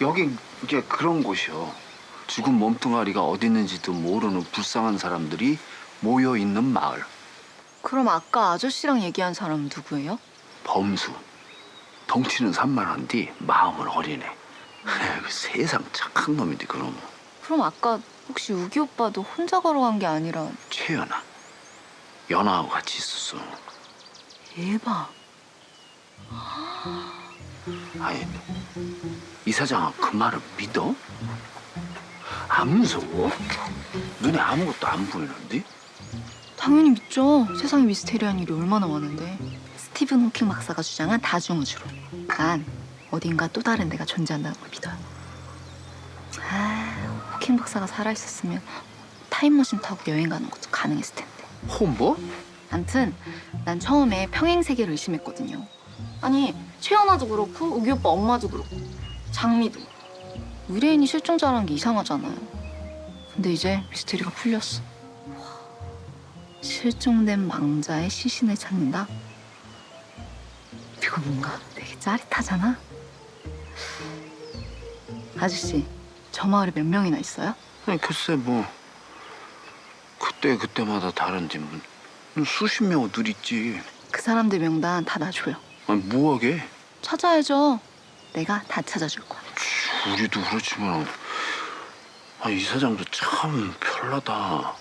여긴 이제 그런 곳이요. 죽은 몸뚱아리가 어디 있는지도 모르는 불쌍한 사람들이 모여 있는 마을. 그럼 아까 아저씨랑 얘기한 사람은 누구예요? 범수. 덩치는 산만한디 마음은 어리네. 에이, 그 세상 착한 놈인데 그놈. 그럼 아까 혹시 우기 오빠도 혼자 걸어간 게 아니라 최연아. 연아하고 같이 있었어. 대박. 아니, 이 사장은 그 말을 믿어? 안 무서워? 눈에 아무것도 안 보이는데? 당연히 믿죠. 세상에 미스테리한 일이 얼마나 많은데. 스티븐 호킹 박사가 주장한 다중우주론. 난 어딘가 또 다른 데가 존재한다는 걸 믿어요. 아, 호킹 박사가 살아있었으면 타임머신 타고 여행 가는 것도 가능했을 텐데. 홈버? 암튼 난 처음에 평행 세계를 의심했거든요. 아니 최연아도 그렇고 우기 오빠 엄마도 그렇고 장미도 의뢰인이 실종자라는 게 이상하잖아요. 근데 이제 미스테리가 풀렸어. 와, 실종된 망자의 시신을 찾는다. 이거 뭔가 되게 짜릿하잖아. 아저씨 저 마을에 몇 명이나 있어요? 아니, 글쎄, 뭐. 그때, 그때마다 다른지, 뭐. 수십 명은 늘 있지. 그 사람들 명단 다 놔줘요. 아니, 뭐하게? 찾아야죠. 내가 다 찾아줄 거야. 우리도 그렇지만. 아, 이 사장도 참 별나다.